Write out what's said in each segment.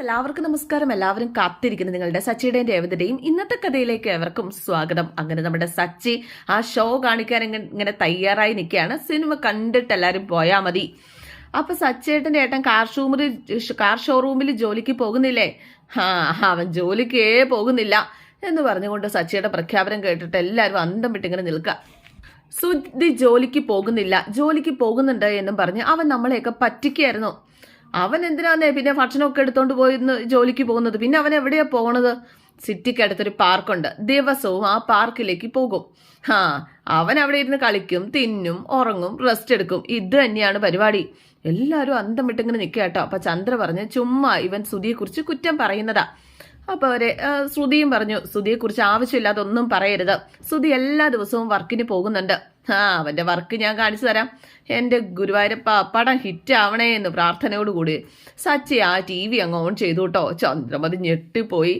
എല്ലാവർക്കും നമസ്കാരം. എല്ലാവരും കാത്തിരിക്കുന്നു നിങ്ങളുടെ സച്ചിയുടെയും രേവതിയുടെയും. ഇന്നത്തെ കഥയിലേക്ക് എവർക്കും സ്വാഗതം. അങ്ങനെ നമ്മുടെ സച്ചി ആ ഷോ കാണിക്കാൻ ഇങ്ങനെ തയ്യാറായി നിൽക്കുകയാണ്. സിനിമ കണ്ടിട്ട് എല്ലാവരും പോയാൽ മതി. അപ്പൊ സച്ചേട്ടന്റെ ഏട്ടൻ കാർ ഷോറൂമിൽ കാർ ഷോറൂമിൽ ജോലിക്ക് പോകുന്നില്ലേ? ആ അവൻ ജോലിക്കേ പോകുന്നില്ല എന്ന് പറഞ്ഞുകൊണ്ട് സച്ചിയുടെ പ്രഖ്യാപനം കേട്ടിട്ട് എല്ലാവരും അന്തം വിട്ടിങ്ങനെ നിൽക്കുക. സുധി ജോലിക്ക് പോകുന്നില്ല. ജോലിക്ക് പോകുന്നുണ്ട് എന്നും പറഞ്ഞ് അവൻ നമ്മളെയൊക്കെ പറ്റിക്കായിരുന്നു അവൻ എന്തിനാന്നേ പിന്നെ ഭക്ഷണമൊക്കെ എടുത്തോണ്ട് പോയി ജോലിക്ക് പോകുന്നത്? പിന്നെ അവൻ എവിടെയാ പോണത്? സിറ്റിക്ക് അടുത്തൊരു പാർക്കുണ്ട്. ദിവസവും ആ പാർക്കിലേക്ക് പോകും. ഹാ അവൻ അവിടെ ഇരുന്ന് കളിക്കും തിന്നും ഉറങ്ങും റെസ്റ്റ് എടുക്കും. ഇത് തന്നെയാണ് പരിപാടി. എല്ലാവരും അന്തം വിട്ടിങ്ങനെ നിൽക്കുക അപ്പൊ ചന്ദ്ര പറഞ്ഞ് ചുമ്മാ ഇവൻ സുധിയെക്കുറിച്ച് കുറ്റം പറയുന്നതാ. അപ്പൊ അവരെ ആ, ശ്രുതിയും പറഞ്ഞു ശ്രുതിയെ കുറിച്ച് ആവശ്യമില്ലാതെ ഒന്നും പറയരുത്. ശ്രുതി എല്ലാ ദിവസവും വർക്കിന് പോകുന്നുണ്ട്. ആ അവന്റെ വർക്ക് ഞാൻ കാണിച്ചു തരാം. എന്റെ ഗുരുവായൂരപ്പ പടം ഹിറ്റ് ആവണേ എന്ന് പ്രാർത്ഥനയോടുകൂടി സച്ചി ആ ടി വി അങ്ങ് ഓൺ ചെയ്തു കേട്ടോ ചന്ദ്രമതി ഞെട്ടിപ്പോയി.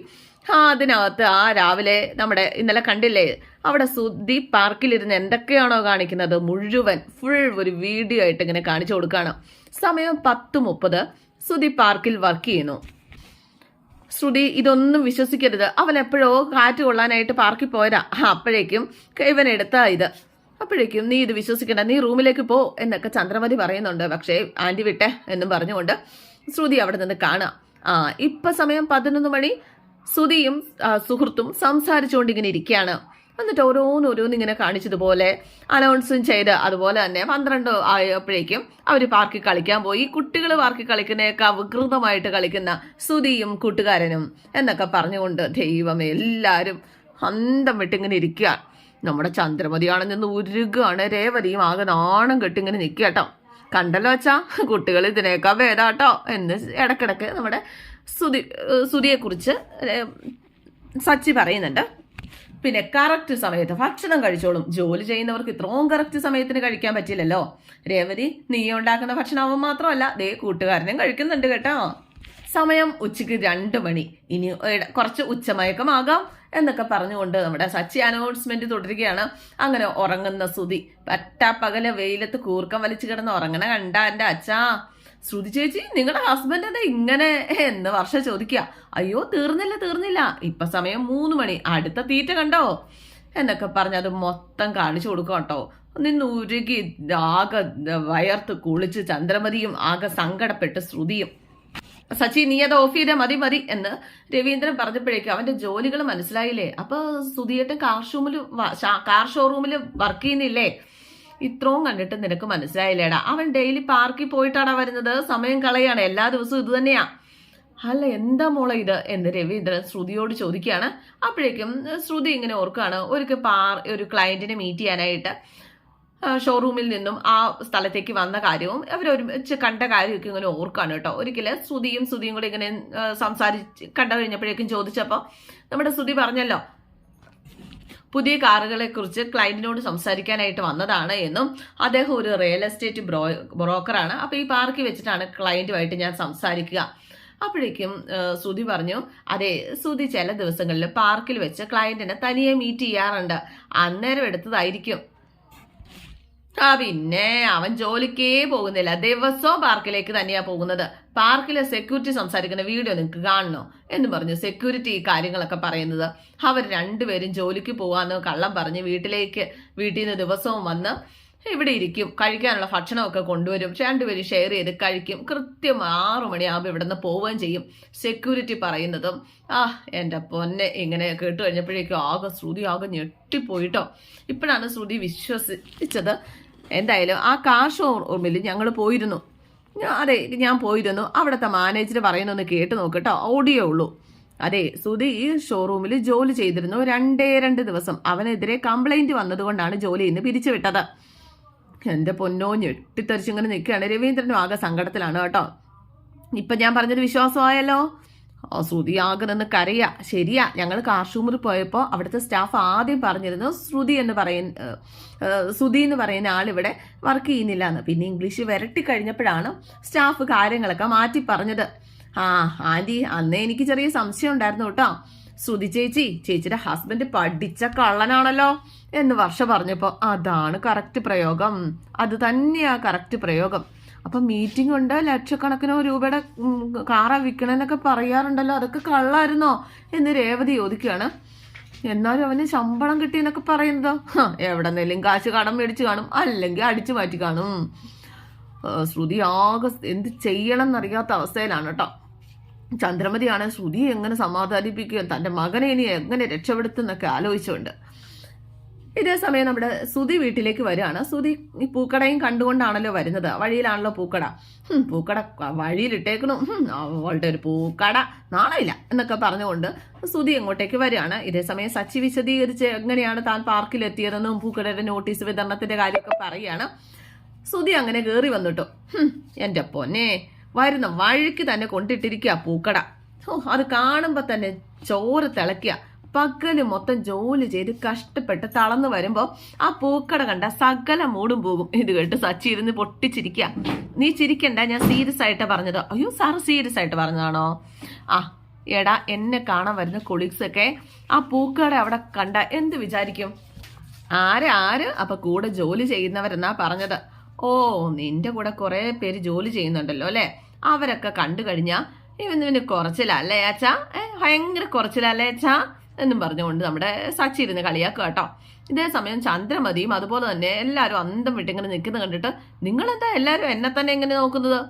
ആ അതിനകത്ത് ആ രാവിലെ നമ്മുടെ ഇന്നലെ കണ്ടില്ലേ? അവിടെ സുദ്ധി പാർക്കിലിരുന്ന് എന്തൊക്കെയാണോ കാണിക്കുന്നത്? മുഴുവൻ ഫുൾ ഒരു വീഡിയോ ആയിട്ട് ഇങ്ങനെ കാണിച്ചു കൊടുക്കുകയാണ് സമയം പത്ത് മുപ്പത്. സുധി പാർക്കിൽ വർക്ക് ചെയ്യുന്നു. ശ്രുതി ഇതൊന്നും വിശ്വസിക്കരുത്. അവൻ എപ്പോഴോ കാറ്റ് കൊള്ളാനായിട്ട് പാർക്കിൽ പോയതാ. അപ്പോഴേക്കും ഇവൻ എടുത്താ ഇത്. അപ്പോഴേക്കും നീ ഇത് വിശ്വസിക്കണ്ട. നീ റൂമിലേക്ക് പോ എന്നൊക്കെ ചന്ദ്രമതി പറയുന്നുണ്ട്. പക്ഷേ ആന്റി വിട്ടെ എന്നും പറഞ്ഞുകൊണ്ട് ശ്രുതി അവിടെ നിന്ന് കാണാം. ആ ഇപ്പൊ സമയം പതിനൊന്ന് മണി. ശ്രുതിയും സുഹൃത്തും സംസാരിച്ചുകൊണ്ടിങ്ങനെ ഇരിക്കുകയാണ്. എന്നിട്ട് ഓരോന്ന് ഇങ്ങനെ കാണിച്ചതുപോലെ അനൗൺസും ചെയ്ത് അതുപോലെ തന്നെ പന്ത്രണ്ട് ആയപ്പോഴേക്കും അവർ പാർക്കിൽ കളിക്കാൻ പോയി. കുട്ടികൾ പാർക്കിൽ കളിക്കുന്നതൊക്കെ വികൃതമായിട്ട് കളിക്കുന്ന സുതിയും കൂട്ടുകാരനും എന്നൊക്കെ പറഞ്ഞുകൊണ്ട് ദൈവം എല്ലാവരും അന്തം വിട്ടിങ്ങനെ ഇരിക്കുക നമ്മുടെ ചന്ദ്രമതിയാണെന്ന് നിന്ന് ഉരുകാണ്. രേവതിയും ആകെ നാണം കെട്ടിങ്ങനെ നിൽക്കുക കേട്ടോ. കണ്ടല്ലോ വെച്ചാ കുട്ടികൾ ഇതിനേക്കാൾ ഭേദാട്ടോ എന്ന് ഇടക്കിടക്ക് നമ്മുടെ സുതി സുതിയെക്കുറിച്ച് സച്ചി പറയുന്നുണ്ട്. പിന്നെ കറക്റ്റ് സമയത്ത് ഭക്ഷണം കഴിച്ചോളും. ജോലി ചെയ്യുന്നവർക്ക് ഇത്രയും കറക്റ്റ് സമയത്തിന് കഴിക്കാൻ പറ്റില്ലല്ലോ. രേവതി നീ ഉണ്ടാക്കുന്ന ഭക്ഷണം മാത്രമല്ല. ദേ കൂട്ടുകാരനും കഴിക്കുന്നുണ്ട് കേട്ടോ. സമയം ഉച്ചയ്ക്ക് രണ്ട് മണി. ഇനി കുറച്ച് ഉച്ചമയക്കമാകാം എന്നൊക്കെ പറഞ്ഞുകൊണ്ട് നമ്മുടെ സച്ചി അനൗൺസ്മെന്റ് തുടരുകയാണ്. അങ്ങനെ ഉറങ്ങുന്ന സുതി പട്ടാപ്പകൽ വെയിലത്ത് കൂർക്കം വലിച്ചു കിടന്ന് ഉറങ്ങണ കണ്ട എന്റെ അച്ഛാ. ശ്രുതി ചേച്ചി നിങ്ങളുടെ ഹസ്ബൻഡ് എന്താ ഇങ്ങനെ എന്ന് വർഷം ചോദിക്കുക അയ്യോ തീർന്നില്ല തീർന്നില്ല. ഇപ്പൊ സമയം മൂന്ന് മണി. അടുത്ത തീറ്റ കണ്ടോ? എന്നൊക്കെ പറഞ്ഞ് അത് മൊത്തം കാണിച്ചു കൊടുക്കും കേട്ടോ. നിന്ന് ഉരുകി ആകെ വയർത്ത് കുളിച്ച് ചന്ദ്രമതിയും ആകെ സങ്കടപ്പെട്ട് ശ്രുതിയും. സച്ചി നീ അത് ഓഫ് ചെയ്താൽ മതി മതി എന്ന് രവീന്ദ്രൻ പറഞ്ഞപ്പോഴേക്കും അവന്റെ ജോലികൾ മനസ്സിലായില്ലേ? അപ്പൊ സുധിയേട്ടൻ കാർ ഷോറൂമിൽ കാർ ഷോറൂമിൽ വർക്ക് ചെയ്യുന്നില്ലേ? ഇത്രയും കണ്ടിട്ട് നിനക്ക് മനസ്സിലായില്ലേടാ? അവൻ ഡെയിലി പാർക്കിൽ പോയിട്ടാടാ വരുന്നത്. സമയം കളയാണ്. എല്ലാ ദിവസവും ഇത് തന്നെയാ. അല്ല എന്താ മോളെ ഇത്? എന്ന് രവീന്ദ്രൻ ശ്രുതിയോട് ചോദിക്കുകയാണ്. അപ്പോഴേക്കും ശ്രുതി ഇങ്ങനെ ഓർക്കുകയാണ്. ഒരു പാർ ഒരു ക്ലയന്റിനെ മീറ്റ് ചെയ്യാനായിട്ട് ഷോറൂമിൽ നിന്നും ആ സ്ഥലത്തേക്ക് വന്ന കാര്യവും അവർ ഒരുമിച്ച് കണ്ട കാര്യമൊക്കെ ഇങ്ങനെ ഓർക്കാണ് കേട്ടോ. ഒരിക്കലും ശ്രുതിയും ശ്രുതിയും കൂടെ ഇങ്ങനെ സംസാരിച്ച് കണ്ടു കഴിഞ്ഞപ്പോഴേക്കും ചോദിച്ചപ്പോൾ നമ്മുടെ ശ്രുതി പറഞ്ഞല്ലോ പുതിയ കാറുകളെ കുറിച്ച് ക്ലയന്റിനോട് സംസാരിക്കാനായിട്ട് വന്നതാണ് എന്നും അദ്ദേഹം ഒരു റിയൽ എസ്റ്റേറ്റ് ബ്രോ ബ്രോക്കറാണ് അപ്പോൾ ഈ പാർക്കിൽ വെച്ചിട്ടാണ് ക്ലയന്റുമായിട്ട് ഞാൻ സംസാരിക്കുക. അപ്പോഴേക്കും ശ്രുതി പറഞ്ഞു അതെ ശ്രുതി ചില ദിവസങ്ങളിൽ പാർക്കിൽ വെച്ച് ക്ലയന്റിനെ തനിയെ മീറ്റ് ചെയ്യാറുണ്ട്. അന്നേരം എടുത്തതായിരിക്കും. ആ പിന്നെ അവൻ ജോലിക്കേ പോകുന്നില്ല. ദിവസവും പാർക്കിലേക്ക് തന്നെയാ പോകുന്നത്. പാർക്കിലെ സെക്യൂരിറ്റി സംസാരിക്കുന്ന വീഡിയോ നിങ്ങൾക്ക് കാണണോ? എന്ന് പറഞ്ഞു സെക്യൂരിറ്റി ഈ കാര്യങ്ങളൊക്കെ പറയുന്നത്. അവർ രണ്ടുപേരും ജോലിക്ക് പോകാമെന്ന് കള്ളം പറഞ്ഞ് വീട്ടിലേക്ക് വീട്ടിൽ നിന്ന് ദിവസവും വന്ന് ഇവിടെ ഇരിക്കും. കഴിക്കാനുള്ള ഭക്ഷണമൊക്കെ കൊണ്ടുവരും. രണ്ടുപേരും ഷെയർ ചെയ്ത് കഴിക്കും. കൃത്യം ആറു മണിയാകുമ്പോൾ ഇവിടെ നിന്ന് പോവുകയും ചെയ്യും. സെക്യൂരിറ്റി പറയുന്നതും ആ എന്റെ പൊന്നെ ഇങ്ങനെ കേട്ട് കഴിഞ്ഞപ്പോഴേക്കും ആകെ ശ്രുതി ആകെ ഞെട്ടിപ്പോയിട്ടോ. ഇപ്പോഴാണ് ശ്രുതി വിശ്വസിച്ചത്. എന്തായാലും ആ കാർ ഷോറൂമിൽ ഞങ്ങൾ പോയിരുന്നു. അതെ ഞാൻ പോയിരുന്നു. അവിടുത്തെ മാനേജർ പറയുന്നൊന്ന് കേട്ട് നോക്കട്ടോ. ഓഡിയോ ഉള്ളൂ. അതെ സുധി ഈ ഷോറൂമിൽ ജോലി ചെയ്തിരുന്നു. രണ്ടേ രണ്ട് ദിവസം. അവനെതിരെ കംപ്ലൈന്റ് വന്നതുകൊണ്ടാണ് ജോലിയിൽ നിന്ന് പിരിച്ചുവിട്ടത്. എന്റെ പൊന്നോ ഞെട്ടിത്തെറിച്ചിങ്ങനെ നിൽക്കുകയാണ്. രവീന്ദ്രനും ആകെ സങ്കടത്തിലാണ് കേട്ടോ. ഇപ്പം ഞാൻ പറഞ്ഞൊരു വിശ്വാസമായല്ലോ. ആ ശ്രുതി ആകെ നിന്ന് കരയാ. ശരിയാ ഞങ്ങൾ കാർഷൂമിൽ പോയപ്പോൾ അവിടുത്തെ സ്റ്റാഫ് ആദ്യം പറഞ്ഞിരുന്നു ശ്രുതി എന്ന് പറയുന്ന ശ്രുതി എന്ന് പറയുന്ന ആളിവിടെ വർക്ക് ചെയ്യുന്നില്ല എന്ന് പിന്നെ ഇംഗ്ലീഷ് വരട്ടി കഴിഞ്ഞപ്പോഴാണ് സ്റ്റാഫ് കാര്യങ്ങളൊക്കെ മാറ്റി പറഞ്ഞത്. ആ ആന്റി അന്നേ എനിക്ക് ചെറിയ സംശയം ഉണ്ടായിരുന്നു കേട്ടോ. ശ്രുതി ചേച്ചി ചേച്ചിയുടെ ഹസ്ബൻഡ് പഠിച്ച കള്ളനാണല്ലോ. എന്ന് വർഷ പറഞ്ഞപ്പോൾ അതാണ് കറക്റ്റ് പ്രയോഗം. അത് തന്നെയാ കറക്റ്റ് പ്രയോഗം. അപ്പം മീറ്റിംഗ് ഉണ്ട് ലക്ഷക്കണക്കിനോ രൂപയുടെ കാറ വിൽക്കണമെന്നൊക്കെ പറയാറുണ്ടല്ലോ. അതൊക്കെ കള്ളായിരുന്നോ? എന്ന് രേവതി ചോദിക്കുകയാണ്. എന്നാലും അവന് ശമ്പളം കിട്ടിയെന്നൊക്കെ പറയുന്നതോ. എവിടെ നിന്നെങ്കിലും കാശ് കടം മേടിച്ച് കാണും അല്ലെങ്കിൽ അടിച്ചു മാറ്റി കാണും. ശ്രുതി ആകെ എന്ത് ചെയ്യണം എന്നറിയാത്ത അവസ്ഥയിലാണ് കേട്ടോ ചന്ദ്രമതിയാണ് ശ്രുതി എങ്ങനെ സമാധാനിപ്പിക്കുക തന്റെ മകനെ ഇനി എങ്ങനെ രക്ഷപ്പെടുത്തുന്നൊക്കെ ആലോചിച്ചുകൊണ്ട്. ഇതേ സമയം നമ്മുടെ സുതി വീട്ടിലേക്ക് വരികയാണ്. സുതി ഈ പൂക്കടയും കണ്ടുകൊണ്ടാണല്ലോ വരുന്നത്. വഴിയിലാണല്ലോ പൂക്കട. പൂക്കട വഴിയിലിട്ടേക്കണു. അവളുടെ ഒരു പൂക്കട. നാളെയില്ല എന്നൊക്കെ പറഞ്ഞുകൊണ്ട് സുതി എങ്ങോട്ടേക്ക് വരികയാണ്. ഇതേ സമയം സച്ചി വിശദീകരിച്ച് എങ്ങനെയാണ് താൻ പാർക്കിലെത്തിയതെന്നും പൂക്കടയുടെ നോട്ടീസ് വിതരണത്തിന്റെ കാര്യമൊക്കെ പറയുകയാണ്. സുതി അങ്ങനെ കയറി വന്നിട്ടു. ഹും, എന്റെ പൊന്നെ വരുന്ന വഴിക്ക് തന്നെ കൊണ്ടിട്ടിരിക്കുക പൂക്കട. അത് കാണുമ്പോ തന്നെ ചോറ് തിളക്കുക പകൽ മൊത്തം ജോലി ചെയ്ത് കഷ്ടപ്പെട്ട് തളർന്നു വരുമ്പോ ആ പൂക്കട കണ്ട സകല മൂടും പോകും. ഇത് കേട്ട് സച്ചി ഇരുന്ന് പൊട്ടിച്ചിരിക്കുക നീ ചിരിക്കണ്ട ഞാൻ സീരിയസ് ആയിട്ട് പറഞ്ഞത്. അയ്യോ സാറ് സീരിയസ് ആയിട്ട് പറഞ്ഞതാണോ? ആ എടാ എന്നെ കാണാൻ വരുന്ന കൊളീഗ്സ് ഒക്കെ ആ പൂക്കട അവിടെ കണ്ട എന്ത് വിചാരിക്കും? ആര് ആര്? അപ്പൊ കൂടെ ജോലി ചെയ്യുന്നവരെന്നാ പറഞ്ഞത്. ഓ നിന്റെ കൂടെ കുറെ പേര് ജോലി ചെയ്യുന്നുണ്ടല്ലോ അല്ലെ? അവരൊക്കെ കണ്ടു കഴിഞ്ഞാ ഇവന് കുറച്ചിലല്ലേ അച്ഛാ ഭയങ്കര കുറച്ചിലല്ലേ അച്ഛാ എന്നും പറഞ്ഞുകൊണ്ട് നമ്മുടെ സച്ചി ഇരുന്ന് കളിയാക്കുക കേട്ടോ. ഇതേ സമയം ചന്ദ്രമതിയും അതുപോലെ തന്നെ എല്ലാവരും അന്തം വിട്ടിങ്ങനെ നിൽക്കുന്നത് കണ്ടിട്ട് നിങ്ങളെന്താ എല്ലാവരും എന്നെ തന്നെ എങ്ങനെ നോക്കുന്നത്?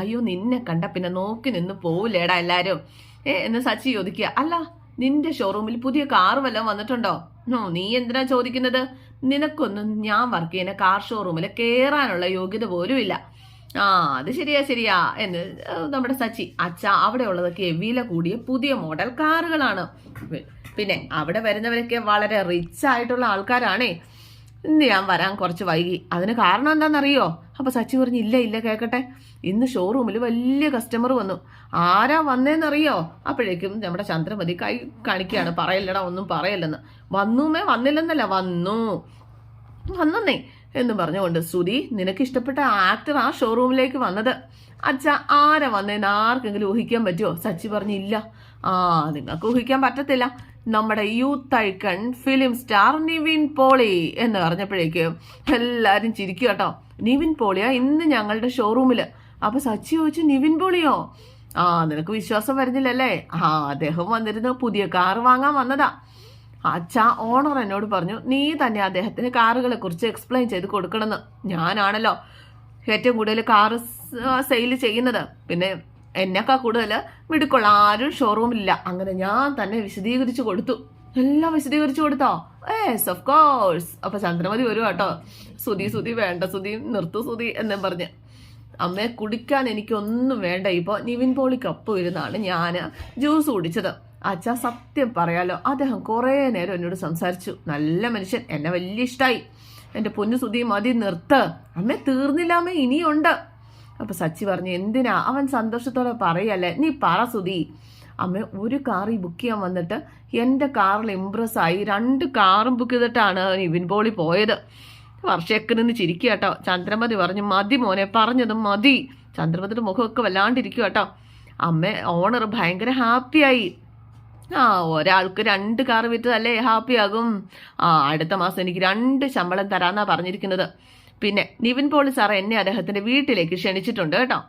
അയ്യോ നിന്നെ കണ്ട പിന്നെ നോക്കി നിന്ന് പോവില്ലേടാ എല്ലാവരും ഏ എന്ന് സച്ചി ചോദിക്കുക. അല്ല നിന്റെ ഷോറൂമിൽ പുതിയ കാർ വല്ലതും വന്നിട്ടുണ്ടോ? നോ എന്തിനാ ചോദിക്കുന്നത്? നിനക്കൊന്നും ഞാൻ വർക്ക് ചെയ്യുന്ന കാർ ഷോറൂമിൽ കയറാനുള്ള യോഗ്യത പോലും ഇല്ല. ആ അത് ശരിയാ ശരിയാ എന്ന് നമ്മുടെ സച്ചി. അച്ഛ അവിടെ ഉള്ളതൊക്കെ വില കൂടിയ പുതിയ മോഡൽ കാറുകളാണ് പിന്നെ അവിടെ വരുന്നവരൊക്കെ വളരെ റിച്ച് ആയിട്ടുള്ള ആൾക്കാരാണേ. ഇന്ന് ഞാൻ വരാൻ കുറച്ച് വൈകി. അതിന് കാരണം എന്താണെന്നറിയോ? അപ്പോൾ സച്ചി പറഞ്ഞു ഇല്ല ഇല്ല കേൾക്കട്ടെ ഇന്ന് ഷോറൂമിൽ വലിയ കസ്റ്റമർ വന്നു. ആരാ വന്നേന്നറിയോ? അപ്പോഴേക്കും നമ്മുടെ ചന്ദ്രമതി കൈ കാണിക്കുകയാണ്. പറയല്ലടാ ഒന്നും പറയല്ലെന്ന്. വന്നുമേ വന്നില്ലെന്നല്ല വന്നു. വന്നേ എന്ന് പറഞ്ഞുകൊണ്ട് ശ്രുതി നിനക്ക് ഇഷ്ടപ്പെട്ട ആക്ടർ ആ ഷോറൂമിലേക്ക് വന്നത്. അച്ഛ ആരാ വന്നേന്ന്? ആർക്കെങ്കിലും ഊഹിക്കാൻ പറ്റുമോ സച്ചി പറഞ്ഞില്ല ആ നിങ്ങൾക്ക് ഊഹിക്കാൻ പറ്റത്തില്ല. നമ്മുടെ youth icon film star Nivin Pauly എന്ന് പറഞ്ഞപ്പോഴേക്ക് എല്ലാരും ചിരിക്കുക കേട്ടോ. നിവിൻ പോളിയാ ഇന്ന് ഞങ്ങളുടെ ഷോറൂമിൽ അപ്പൊ സച്ചി ചോദിച്ചു നിവിൻ പോളിയോ? ആ നിനക്ക് വിശ്വാസം വരുന്നില്ലല്ലേ? ആ അദ്ദേഹം വന്നിരുന്നു പുതിയ കാർ വാങ്ങാൻ വന്നതാ. അച്ഛ ഓണർ എന്നോട് പറഞ്ഞു നീ തന്നെ അദ്ദേഹത്തിന് കാറുകളെ കുറിച്ച് എക്സ്പ്ലെയിൻ ചെയ്ത് കൊടുക്കണമെന്ന്. ഞാനാണല്ലോ ഏറ്റവും കൂടുതൽ കാറ് സെയിൽ ചെയ്യുന്നത്. പിന്നെ എന്നെക്കാ കൂടുതൽ മിടുക്കുള്ള ആരും ഷോറൂമിലില്ല അങ്ങനെ ഞാൻ തന്നെ വിശദീകരിച്ചു കൊടുത്തു. എല്ലാം വിശദീകരിച്ചു കൊടുത്തോ? ഏസ് ഓഫ് കോഴ്സ് അപ്പൊ ചന്ദ്രമതി വരും കേട്ടോ. സുതി സുതി വേണ്ട സുതി നിർത്തു സുതി എന്നും പറഞ്ഞ്. അമ്മയെ കുടിക്കാൻ എനിക്കൊന്നും വേണ്ട. ഇപ്പോൾ നിവിൻ പോളിക്കൊപ്പം ഇരുന്നാണ് ഞാൻ ജ്യൂസ് കുടിച്ചത്. അച്ഛാ സത്യം പറയാലോ അദ്ദേഹം കുറേ നേരം എന്നോട് സംസാരിച്ചു. നല്ല മനുഷ്യൻ എന്നെ വലിയ ഇഷ്ടമായി എന്റെ പൊന്നു സുതി മതി നിർത്ത്. അമ്മ തീർന്നില്ല അമ്മ ഇനിയുണ്ട്. അപ്പൊ സച്ചി പറഞ്ഞു എന്തിനാ? അവൻ സന്തോഷത്തോടെ പറയല്ലേ? നീ പറ സുധി. അമ്മ ഒരു കാർ ഈ ബുക്ക് ചെയ്യാൻ വന്നിട്ട് എന്റെ കാറിൽ ഇംപ്രസ് ആയി. രണ്ട് കാറും ബുക്ക് ചെയ്തിട്ടാണ് ഇവിൻ പോളി പോയത്. വർഷയൊക്കെ നിന്ന് ചിരിക്കുക കേട്ടോ. ചന്ദ്രമതി പറഞ്ഞു മതി മോനെ പറഞ്ഞതും മതി. ചന്ദ്രമതിയുടെ മുഖമൊക്കെ വല്ലാണ്ടിരിക്കുക കേട്ടോ. അമ്മ ഓണർ ഭയങ്കര ഹാപ്പിയായി ആ ഒരാൾക്ക് രണ്ട് കാർ വിറ്റതല്ലേ ഹാപ്പിയാകും ആ അടുത്ത മാസം എനിക്ക് രണ്ട് ശമ്പളം തരാന്നാ പറഞ്ഞിരിക്കുന്നത്. പിന്നെ നിവിൻ പോളി സാർ എന്നെ അദ്ദേഹത്തിന്റെ വീട്ടിലേക്ക് ക്ഷണിച്ചിട്ടുണ്ട് കേട്ടോ.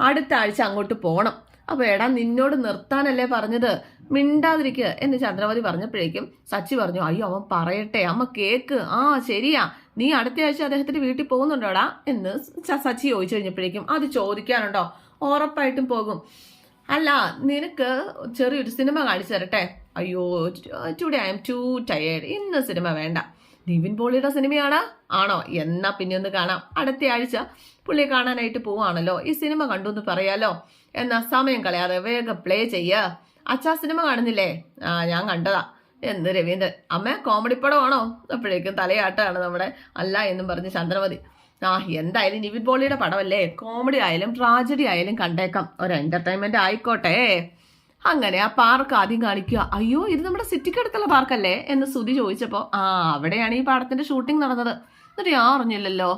അടുത്ത ആഴ്ച അങ്ങോട്ട് പോകണം അപ്പോൾ എടാ നിന്നോട് നിർത്താനല്ലേ പറഞ്ഞത്? മിണ്ടാതിരിക്കുക എന്ന് ചന്ദ്രമതി പറഞ്ഞപ്പോഴേക്കും സച്ചി പറഞ്ഞു അയ്യോ അവൻ പറയട്ടെ അമ്മ കേക്ക്. ആ ശരിയാ. നീ അടുത്ത ആഴ്ച അദ്ദേഹത്തിന്റെ വീട്ടിൽ പോകുന്നുണ്ടോടാ? എന്ന് സച്ചി ചോദിച്ചു കഴിഞ്ഞപ്പോഴേക്കും അത് ചോദിക്കാനുണ്ടോ? ഉറപ്പായിട്ടും പോകും. അല്ല നിനക്ക് ചെറിയൊരു സിനിമ കാണിച്ചു തരട്ടെ. അയ്യോ today I am too tired. ഇന്ന് സിനിമ വേണ്ട. നിവിൻ പോളിയുടെ സിനിമയാണ്? ആണോ? എന്നാ പിന്നെ ഒന്ന് കാണാം. അടുത്ത ആഴ്ച പുള്ളിയെ കാണാനായിട്ട് പോവാണല്ലോ. ഈ സിനിമ കണ്ടു എന്ന് പറയാലോ. എന്നാ സമയം കളയാതെ വേഗം പ്ലേ ചെയ്യ. അച്ഛാ സിനിമ കാണുന്നില്ലേ? ആ ഞാൻ കണ്ടതാ. എന്ത് രവീന്ദ്രൻ? അമ്മ കോമഡി പടമാണോ? അപ്പോഴേക്കും തലയാട്ടാണ് നമ്മുടെ അല്ല എന്നും പറഞ്ഞ് ചന്ദ്രമതി. ആ എന്തായാലും നിവിൻ പോളിയുടെ പടമല്ലേ? കോമഡി ആയാലും ട്രാജഡി ആയാലും കണ്ടേക്കാം. ഒരു എന്റർടൈൻമെന്റ് ആയിക്കോട്ടെ. അങ്ങനെ ആ പാർക്ക് ആദ്യം കാണിക്കുക. അയ്യോ ഇത് നമ്മുടെ സിറ്റിക്ക് അടുത്തുള്ള പാർക്കല്ലേ? എന്ന് സുതി ചോദിച്ചപ്പോൾ ആ അവിടെയാണ് ഈ പാടത്തിന്റെ ഷൂട്ടിംഗ് നടന്നത്. എന്നിട്ട് ഞാൻ അറിഞ്ഞില്ലല്ലോ.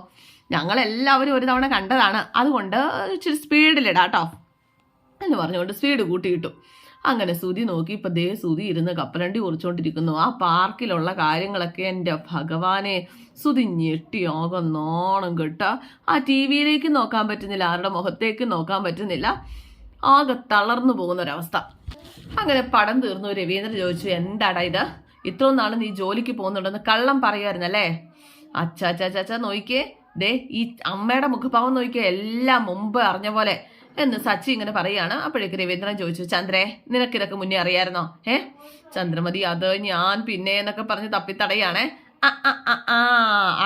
ഞങ്ങളെല്ലാവരും ഒരു തവണ കണ്ടതാണ്. അതുകൊണ്ട് ഇച്ചിരി സ്പീഡിലിടാട്ടോ എന്ന് പറഞ്ഞുകൊണ്ട് സ്പീഡ് കൂട്ടിയിട്ടു. അങ്ങനെ സുതി നോക്കി ഇപ്പം ദേ സുതി ഇരുന്ന് കപ്പലണ്ടി കുറിച്ചുകൊണ്ടിരിക്കുന്നു ആ പാർക്കിലുള്ള കാര്യങ്ങളൊക്കെ എന്റെ ഭഗവാനെ സുതി ഞെട്ടിയാകെ നോണം കേട്ട. ആ ടി വിയിലേക്ക് നോക്കാൻ പറ്റുന്നില്ല ആരുടെ മുഖത്തേക്ക് നോക്കാൻ പറ്റുന്നില്ല. ആകെ തളർന്നു പോകുന്ന ഒരവസ്ഥ അങ്ങനെ പടം തീർന്നു. രവീന്ദ്രൻ ചോദിച്ചു എന്താടാ ഇത്? ഇത്രയും നാൾ നീ ജോലിക്ക് പോകുന്നുണ്ടെന്ന് കള്ളം പറയുമായിരുന്നല്ലേ അച്ഛാ നോക്കിയേ. ദേ ഈ അമ്മയുടെ മുഖഭാവം നോക്കിയേ. എല്ലാം മുമ്പ് അറിഞ്ഞ പോലെ. എന്ന് സച്ചി ഇങ്ങനെ പറയാണ് അപ്പോഴേക്ക് രവീന്ദ്രൻ ചോദിച്ചു ചന്ദ്രേ നിനക്കിതൊക്കെ മുന്നേ അറിയായിരുന്നോ? ഏ? ചന്ദ്രമതി അത് ഞാൻ പിന്നെ എന്നൊക്കെ പറഞ്ഞ് തപ്പിത്തടയാണേ ആ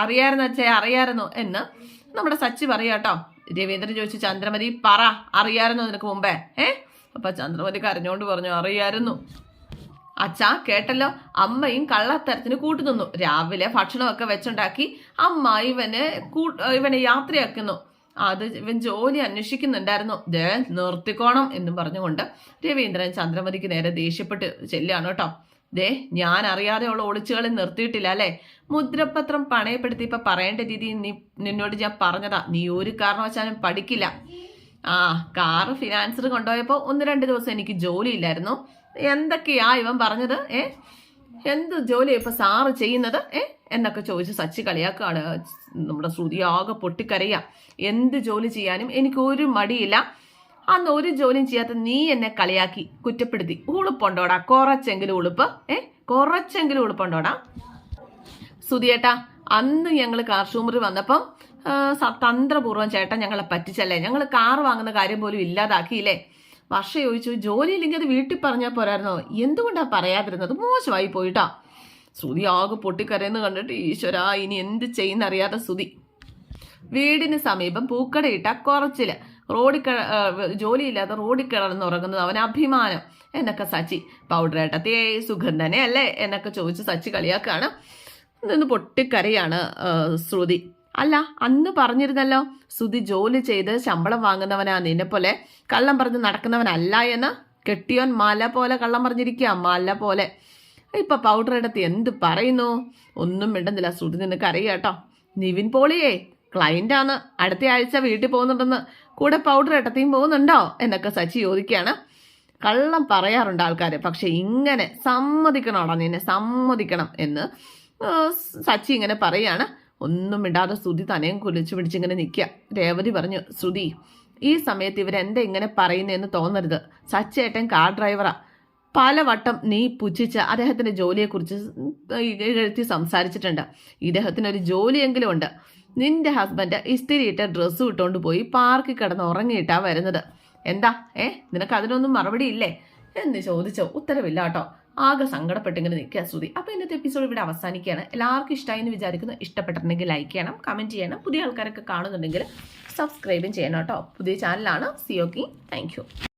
അറിയായിരുന്നു അച്ഛേ അറിയായിരുന്നു? എന്ന് നമ്മുടെ സച്ചി പറയാട്ടോ രവീന്ദ്രൻ ചോദിച്ചു ചന്ദ്രമതി പറ അറിയായിരുന്നു നിനക്ക് മുമ്പേ? ഏ? അപ്പൊ ചന്ദ്രമതി കരഞ്ഞോണ്ട് പറഞ്ഞു അറിയായിരുന്നു അച്ഛാ കേട്ടല്ലോ അമ്മയും കള്ളത്തരത്തിന് കൂട്ടുനിന്നു. രാവിലെ ഭക്ഷണമൊക്കെ വെച്ചുണ്ടാക്കി അമ്മ ഇവനെ ഇവനെ യാത്രയാക്കുന്നു. അത് ഇവൻ ജോലി അന്വേഷിക്കുന്നുണ്ടായിരുന്നു. ദേ നിർത്തിക്കോണം എന്നും പറഞ്ഞുകൊണ്ട് രവീന്ദ്രൻ ചന്ദ്രമതിക്ക് നേരെ ദേഷ്യപ്പെട്ട് ചെല്ലാണ് കേട്ടോ. ദേ ഞാൻ അറിയാതെ ഉള്ള ഒളിച്ചുകളിൽ നിർത്തിയിട്ടില്ല അല്ലേ? മുദ്രപത്രം പണയപ്പെടുത്തി ഇപ്പൊ പറയേണ്ട രീതി നീ നിന്നോട് ഞാൻ പറഞ്ഞതാ. നീ ഒരു കാരണവശാലും പഠിക്കില്ല. ആ കാറ് ഫിനാൻസർ കൊണ്ടുപോയപ്പോൾ ഒന്ന് രണ്ട് ദിവസം എനിക്ക് ജോലി ഇല്ലായിരുന്നു എന്തൊക്കെയാ ഇവൻ പറഞ്ഞത് ഏ? എന്ത് ജോലിയാ ഇപ്പൊ സാറ് ചെയ്യുന്നത് ഏ? എന്നൊക്കെ ചോദിച്ച് സച്ചി കളിയാക്കാണ്. നമ്മുടെ ശ്രുതി ആകെ പൊട്ടിക്കരയാ. എന്ത് ജോലി ചെയ്യാനും എനിക്ക് ഒരു മടിയില്ല. അന്ന് ഒരു ജോലിയും ചെയ്യാത്ത നീ എന്നെ കളിയാക്കി കുറ്റപ്പെടുത്തി. ഉളുപ്പുണ്ടോടാ? കുറച്ചെങ്കിലും ഉളുപ്പ്. ഏ? കുറച്ചെങ്കിലും ഉളുപ്പുണ്ടോടാ? സുധിയേട്ടാ അന്ന് ഞങ്ങൾ കാർഷൂമറി വന്നപ്പം തന്ത്രപൂർവം ചേട്ടൻ ഞങ്ങളെ പറ്റിച്ചല്ലേ? ഞങ്ങൾ കാർ വാങ്ങുന്ന കാര്യം പോലും ഇല്ലാതാക്കിയില്ലേ? വർഷ ചോദിച്ചു ജോലി ഇല്ലെങ്കിൽ അത് വീട്ടിൽ പറഞ്ഞാൽ പോരായിരുന്നോ? എന്തുകൊണ്ടാ പറയാതിരുന്നത്? മോശമായി പോയിട്ടാ. ശ്രുതി ആകെ പൊട്ടിക്കരയെന്ന് കണ്ടിട്ട് ഈശ്വര ഇനി എന്ത് ചെയ്യുന്നറിയാതെ ശ്രുതി വീടിന് സമീപം പൂക്കടയിട്ട കുറച്ചിൽ. റോഡിൽ കിട ജോലിയില്ലാതെ റോഡിൽ കിടന്ന് ഉറങ്ങുന്നത് അവൻ അഭിമാനം. എന്നൊക്കെ സച്ചി പൗഡർ ഏട്ടത്തേ സുഖം തന്നെ അല്ലേ? എന്നൊക്കെ ചോദിച്ച് സച്ചി കളിയാക്കാണ് നിന്ന് പൊട്ടിക്കരയാണ് ശ്രുതി. അല്ല അന്ന് പറഞ്ഞിരുന്നല്ലോ ശ്രുതി ജോലി ചെയ്ത് ശമ്പളം വാങ്ങുന്നവനാ നിന്നെ പോലെ കള്ളം പറഞ്ഞ് നടക്കുന്നവനല്ല എന്ന്? കെട്ടിയോൻ മല പോലെ കള്ളം പറഞ്ഞിരിക്കുക മല പോലെ. ഇപ്പൊ പൗഡർ എടുത്ത് എന്ത് പറയുന്നു? ഒന്നും മിണ്ടുന്നില്ല ശ്രുതി നിനക്ക് അറിയാട്ടോ നിവിൻ പോളിയേ ക്ലൈന്റ് ആണ്. അടുത്ത ആഴ്ച വീട്ടിൽ പോകുന്നുണ്ടെന്ന് കൂടെ പൗഡർ ഇട്ടത്തിയും പോകുന്നുണ്ടോ? എന്നൊക്കെ സച്ചി ചോദിക്കുകയാണ്. കള്ളം പറയാറുണ്ട് ആൾക്കാർ പക്ഷെ ഇങ്ങനെ സമ്മതിക്കണോടാ നിന്നെ സമ്മതിക്കണം എന്ന് സച്ചി ഇങ്ങനെ പറയാണ്. ഒന്നും ഇടാതെ ശ്രുതി തനയും കുലിച്ചു പിടിച്ചിങ്ങനെ നിൽക്കുക. രേവതി പറഞ്ഞു ശ്രുതി ഈ സമയത്ത് ഇവരെന്താ ഇങ്ങനെ പറയുന്നതെന്ന് തോന്നരുത്. സച്ചേട്ടൻ കാർ ഡ്രൈവറാ പലവട്ടം നീ പുച്ഛിച്ച് അദ്ദേഹത്തിന്റെ ജോലിയെക്കുറിച്ച് എഴുത്തി സംസാരിച്ചിട്ടുണ്ട്. ഇദ്ദേഹത്തിന് ഒരു ജോലിയെങ്കിലും ഉണ്ട്. നിന്റെ ഹസ്ബൻഡ് ഇസ്തിരിയിട്ട ഡ്രസ്സ് ഇട്ടുകൊണ്ട് പോയി പാർക്കിൽ കിടന്ന് ഉറങ്ങിയിട്ടാ വരുന്നത്. എന്താ? ഏ? നിനക്ക് അതിനൊന്നും മറുപടി ഇല്ലേ? എന്ന് ചോദിച്ചോ ഉത്തരവില്ല കേട്ടോ ആകെ സങ്കടപ്പെട്ടിങ്ങനെ നിൽക്കുക ശ്രുതി. അപ്പോൾ ഇന്നത്തെ എപ്പിസോഡ് ഇവിടെ അവസാനിക്കുകയാണ്. എല്ലാവർക്കും ഇഷ്ടമായി എന്ന് വിചാരിക്കുന്നു. ഇഷ്ടപ്പെട്ടിട്ടുണ്ടെങ്കിൽ ലൈക്ക് ചെയ്യണം കമന്റ് ചെയ്യണം. പുതിയ ആൾക്കാരൊക്കെ കാണുന്നുണ്ടെങ്കിൽ സബ്സ്ക്രൈബും ചെയ്യണം കേട്ടോ. പുതിയ ചാനലാണ് സിയോക്കി താങ്ക്